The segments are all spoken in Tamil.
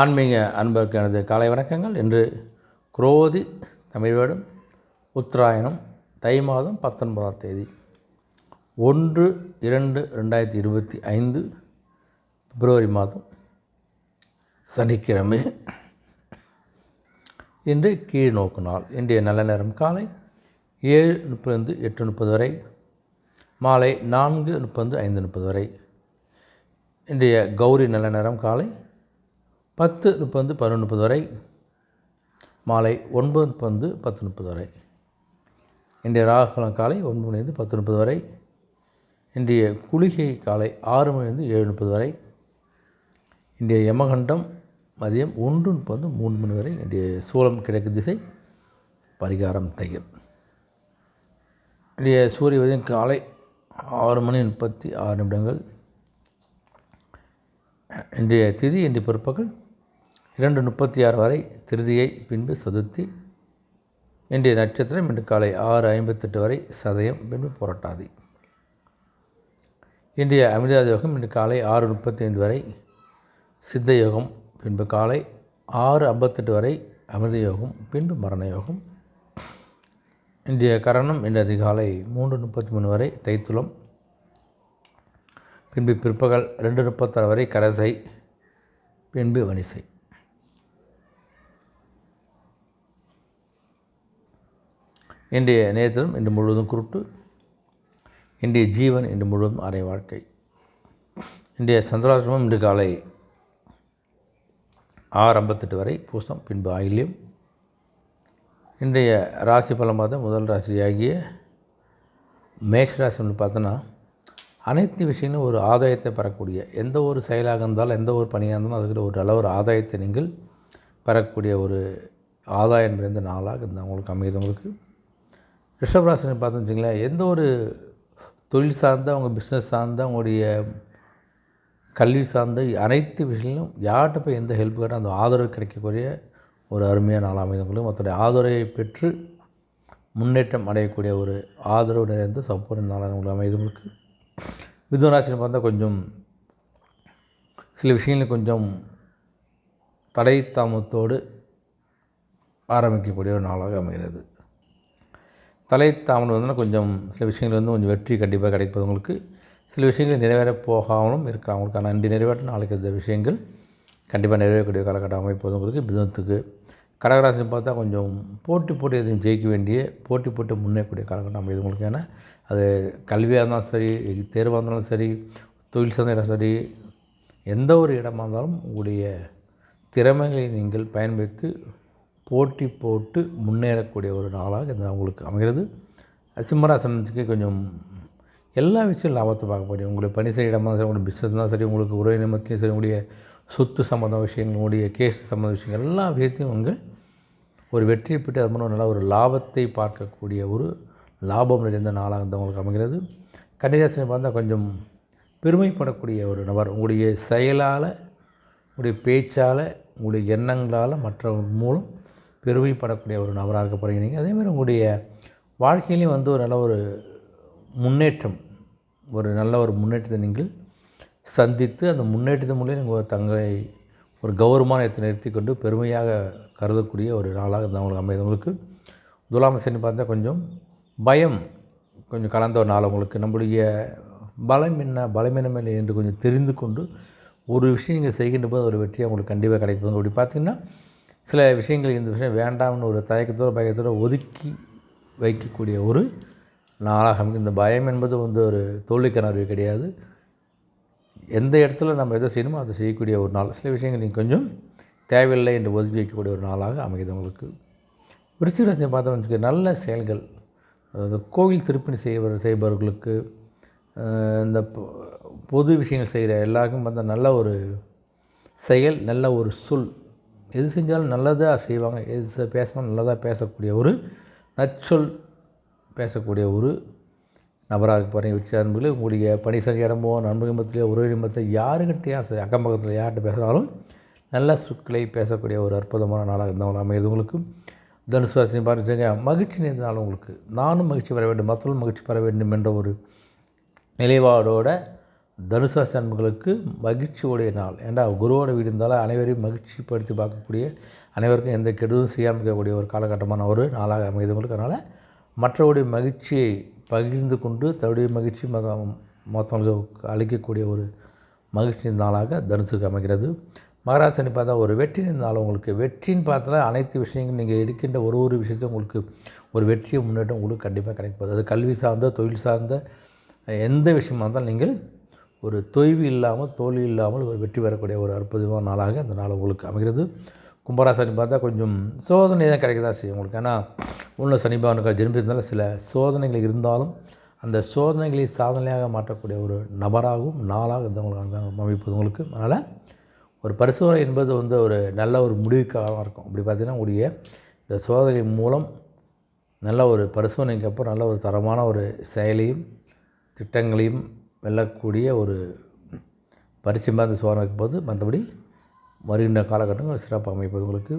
ஆன்மீக அன்பருக்கு எனது காலை வணக்கங்கள். இன்று குரோதி தமிழ் உத்தராயணம் தை மாதம் பத்தொன்பதாம் தேதி. ஒன்று இரண்டு ரெண்டாயிரத்தி இருபத்தி ஐந்து பிப்ரவரி மாதம் சனிக்கிழமை. இன்று கீழ் நோக்கு நாள். இன்றைய நல்ல நேரம் காலை ஏழு முப்பது எட்டு முப்பது வரை மாலை நான்கு முப்பது ஐந்து முப்பது வரை. இன்றைய கௌரி நல்ல நேரம் காலை பத்து முப்பது பதினொன்று முப்பது வரை. மாலை ஒன்பது முப்பது பத்து முப்பது வரை. இன்றைய ராகுலம் காலை ஒன்பது மணிலேருந்து பத்து முப்பது வரை. இன்றைய குளிகை காலை ஆறு மணிலேருந்து ஏழு முப்பது வரை. இன்றைய யமகண்டம் மதியம் ஒன்று முப்பது மூணு மணி வரை இன்றைய சூலம் கிழக்கு திசை பரிகாரம் தயிர். இன்றைய சூரிய உதயம் காலை ஆறு மணி முப்பத்தி ஆறு நிமிடங்கள். இன்றைய திதி இன்றைய பிற்பகல் இரண்டு முப்பத்தி ஆறு வரை திருதியை பின்பு சதுர்த்தி இன்றைய நட்சத்திரம் இன்று காலை ஆறு ஐம்பத்தெட்டு வரை சதயம் பின்பு புரட்டாதி. இன்றைய அமிர்தாதி யோகம் இன்று காலை ஆறு முப்பத்தி ஐந்து வரை சித்த யோகம் பின்பு காலை ஆறு ஐம்பத்தெட்டு வரை அமிர்த யோகம் பின்பு மரண யோகம். இன்றைய கரணம் இன்று அதிகாலை மூன்று முப்பத்தி மூணு வரை தைத்துளம் பின்பு பிற்பகல் ரெண்டு முப்பத்தாறு வரை கரசை பின்பு வனிசை இன்றைய நேத்திரம் இன்று முழுவதும் குருட்டு இன்றைய ஜீவன் இன்று முழுவதும் அரை வாழ்க்கை. இன்றைய சந்திராசிரமம் இன்று காலை ஆறு ஐம்பத்தெட்டு வரை பூசம் பின்பு ஆயில்யம். இன்றைய ராசி பலம் பார்த்தா முதல் ராசியாகிய மேஷராசி வந்து பார்த்தோன்னா அனைத்து விஷயங்களும் ஒரு ஆதாயத்தை பெறக்கூடிய எந்த ஒரு செயலாக இருந்தாலும் எந்த ஒரு பணியாக இருந்தாலும் அதுக்கு ஒரு அளவு ஒரு ஆதாயத்தை நீங்கள் பெறக்கூடிய ஒரு ஆதாயம் நிறைந்த நாளாக இந்த அவங்களுக்கு அமைதவங்களுக்கு ரிஷபராசனை பார்த்து வச்சிங்களேன் எந்த ஒரு தொழில் சார்ந்த அவங்க பிஸ்னஸ் சார்ந்த அவங்களுடைய கல்வி சார்ந்த அனைத்து விஷயங்களும் யார்கிட்ட போய் எந்த ஹெல்ப் கேட்டால் அந்த ஆதரவு கிடைக்கக்கூடிய ஒரு அருமையான நாளாக அமைந்தவங்களும் மற்றடைய ஆதரவை பெற்று முன்னேற்றம் அடையக்கூடிய ஒரு ஆதரவு நிறைந்த சப்போர்ட் நாளாக உங்களுக்கு. அமைதவங்களுக்கு பார்த்தா கொஞ்சம் சில விஷயங்கள் கொஞ்சம் தடை தாமத்தோடு ஆரம்பிக்கக்கூடிய ஒரு நாளாக அமைகிறது. தலை தாமதம் வந்து கொஞ்சம் சில விஷயங்கள் வந்து கொஞ்சம் வெற்றி கண்டிப்பாக கிடைப்பது உங்களுக்கு. சில விஷயங்கள் நிறைவேற போகாமலும் இருக்கிறவங்களுக்கு ஆனால் இன்று நிறைவேற்ற நாளைக்கு இந்த விஷயங்கள் கண்டிப்பாக நிறைவேறக்கூடிய காலகட்டம் அமைப்பவங்களுக்கு பிதத்துக்கு கடகராசினை பார்த்தா கொஞ்சம் போட்டி போட்டு எதையும் ஜெயிக்க வேண்டிய போட்டி போட்டு முன்னேறக்கூடிய காலகட்டம் அமைப்பவங்களுக்கு ஏன்னா அது கல்வியாக இருந்தாலும் சரி தேர்வாக இருந்தாலும் சரி தொழில் சார்ந்த இடம் சரி எந்த ஒரு இடமாக இருந்தாலும் உங்களுடைய திறமைகளை நீங்கள் பயன்படுத்தி போட்டி போட்டு முன்னேறக்கூடிய ஒரு நாளாக இந்த அவங்களுக்கு அமைகிறது. சிம்மராசனத்துக்கு கொஞ்சம் எல்லா விஷயம் லாபத்தை பார்க்க முடியும் உங்களுக்கு பணி செய்ய இடமா சரி உங்களுக்கு பிஸ்னஸ் தான் சரி உங்களுக்கு உறவு நிமிடத்துலையும் சரி உங்களுடைய சொத்து சம்மந்த விஷயங்கள் உங்களுடைய கேஸ் சம்மந்த விஷயங்கள் எல்லா விஷயத்தையும் உங்கள் ஒரு வெற்றியை பெற்று அது மூலம் நல்ல ஒரு லாபத்தை பார்க்கக்கூடிய ஒரு லாபம் நிறைந்த நாளாக இந்த உங்களுக்கு அமைகிறது. கன்னிராசனை பார்த்தா கொஞ்சம் பெருமைப்படக்கூடிய ஒரு நபர். உங்களுடைய செயலால் உங்களுடைய பேச்சால் உங்களுடைய எண்ணங்களால் மற்றவங்க மூலம் பெருமைப்படக்கூடிய ஒரு நபராக இருக்க போகிறீங்க நீங்கள் அதேமாதிரி உங்களுடைய வாழ்க்கையிலையும் வந்து ஒரு நல்ல ஒரு முன்னேற்றம் ஒரு நல்ல ஒரு முன்னேற்றத்தை நீங்கள் சந்தித்து அந்த முன்னேற்றத்தின் மூலியம் நீங்கள் தங்களை ஒரு கௌரவமான இடத்தை நிறுத்தி கொண்டு பெருமையாக கருதக்கூடிய ஒரு நாளாக இந்த அவங்களுக்கு அமைந்தவங்களுக்கு துலாம் சனி பார்த்தா கொஞ்சம் பயம் கொஞ்சம் கலந்த ஒரு நாள் உங்களுக்கு. நம்மளுடைய பலம் என்ன பலமீனம் இல்லை என்று கொஞ்சம் தெரிந்து கொண்டு ஒரு விஷயம் நீங்கள் செய்கின்ற போது ஒரு வெற்றி உங்களுக்கு கண்டிப்பாக கிடைக்கும் அப்படி பார்த்திங்கன்னா சில விஷயங்கள் இந்த விஷயம் வேண்டாம்னு ஒரு தயக்கத்தோடு பயத்தோடு ஒதுக்கி வைக்கக்கூடிய ஒரு நாளாக இந்த பயம் என்பது வந்து ஒரு தோல்விக்கான கிடையாது. எந்த இடத்துல நம்ம எதை செய்யணுமோ அதை செய்யக்கூடிய ஒரு நாள். சில விஷயங்கள் நீங்கள் கொஞ்சம் தேவையில்லை என்று ஒதுக்கி வைக்கக்கூடிய ஒரு நாளாக அமைகிறது உங்களுக்கு. விருச்சிகராசியை பார்த்தோம்னு வச்சுக்க நல்ல செயல்கள். அதாவது கோவில் திருப்பணி செய்வர் செய்பவர்களுக்கு இந்த பொது விஷயங்கள் செய்கிற எல்லாருக்கும் வந்து நல்ல ஒரு செயல் நல்ல ஒரு சொல் எது செஞ்சாலும் நல்லதாக செய்வாங்க. எது பேசணும் நல்லதாக பேசக்கூடிய ஒரு நற்சொல் பேசக்கூடிய ஒரு நபராக இருக்க போகிறீங்க வச்சு அன்புகளே உங்களுடைய பணி செஞ்ச இடமோ நண்பகமத்திலேயோ உறவு நிமிடத்தில் யாருக்கிட்டையா சரி அக்கம் பக்கத்தில் யார்கிட்ட பேசினாலும் நல்ல சொற்களை பேசக்கூடிய ஒரு அற்புதமான நாளாக இருந்தவங்க அமைது உங்களுக்கு. தனுசு ராசி பார்த்துங்க மகிழ்ச்சி நேர்ந்தாலும் உங்களுக்கு. நானும் மகிழ்ச்சி பெற வேண்டும் மற்றவர்களும் மகிழ்ச்சி பெற வேண்டும் என்ற ஒரு நிலைப்பாடோட தனுசு ராசி அன்புகளுக்கு மகிழ்ச்சியுடைய நாள். ஏண்டா குருவோட வீடு இருந்தாலும் அனைவரையும் மகிழ்ச்சிப்படுத்தி பார்க்கக்கூடிய அனைவருக்கும் எந்த கெடுதலும் செய்யாமல் இருக்கக்கூடிய ஒரு காலகட்டமான ஒரு நாளாக அமைதவங்களுக்கு அதனால் மற்றவருடைய மகிழ்ச்சியை பகிர்ந்து கொண்டு தன்னுடைய மகிழ்ச்சி மக மொத்தவங்களுக்கு அளிக்கக்கூடிய ஒரு மகிழ்ச்சி நாளாக தனுசுக்கு அமைகிறது. மகராசனி பார்த்தா ஒரு வெற்றியின் நாள் உங்களுக்கு. வெற்றின்னு பார்த்தா அனைத்து விஷயங்களும் நீங்கள் எடுக்கின்ற ஒரு ஒரு விஷயத்தையும் உங்களுக்கு ஒரு வெற்றியை முன்னேற்றம் உங்களுக்கு கண்டிப்பாக கிடைக்கும் அது கல்வி சார்ந்த தொழில் சார்ந்த எந்த விஷயமா இருந்தாலும் நீங்கள் ஒரு தொய்வு இல்லாமல் தோல்வி இல்லாமல் ஒரு வெற்றி பெறக்கூடிய ஒரு அற்புதமான நாளாக அந்த நாள் உங்களுக்கு அமைகிறது. கும்பராசனி பார்த்தா கொஞ்சம் சோதனை தான் கிடைக்க தான் செய்யும் உங்களுக்கு. ஏன்னா உள்ள சனிபவனுக்கு ஜென்மிருந்தாலும் சில சோதனைகள் இருந்தாலும் அந்த சோதனைகளை சாதனையாக மாற்றக்கூடிய ஒரு நபராகவும் நாளாக இந்த உங்களுக்கு அமைப்பது உங்களுக்கு. அதனால் ஒரு பரிசோதனை என்பது வந்து ஒரு நல்ல ஒரு முடிவுக்காக இருக்கும். அப்படி பார்த்திங்கன்னா உடைய இந்த சோதனை மூலம் நல்ல ஒரு பரிசோதனைக்கு அப்புறம் நல்ல ஒரு தரமான ஒரு செயலையும் திட்டங்களையும் வெல்லக்கூடிய ஒரு பரிச்சயம் பார்த்து சோதனை இருக்கும்போது மற்றபடி வருகின்ற காலகட்டங்கள் சிறப்பாக அமைப்பது. உங்களுக்கு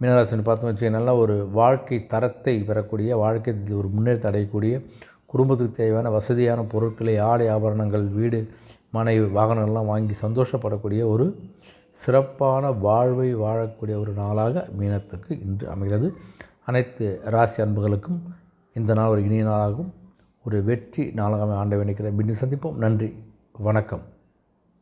மீனராசன் பார்த்தோம் வச்சு நல்ல ஒரு வாழ்க்கை தரத்தை பெறக்கூடிய வாழ்க்கை ஒரு முன்னேற்றம் அடையக்கூடிய குடும்பத்துக்கு தேவையான வசதியான பொருட்களை ஆடை ஆபரணங்கள் வீடு மனை வாகனங்கள்லாம் வாங்கி சந்தோஷப்படக்கூடிய ஒரு சிறப்பான வாழ்வை வாழக்கூடிய ஒரு நாளாக மீனத்துக்கு இன்று அமைகிறது. அனைத்து ராசி அன்புகளுக்கும் இந்த நாள் ஒரு இனிய நாளாகவும் ஒரு வெற்றி நாளாக ஆண்டை நினைக்கிறேன். மீண்டும் சந்திப்போம். நன்றி. வணக்கம்.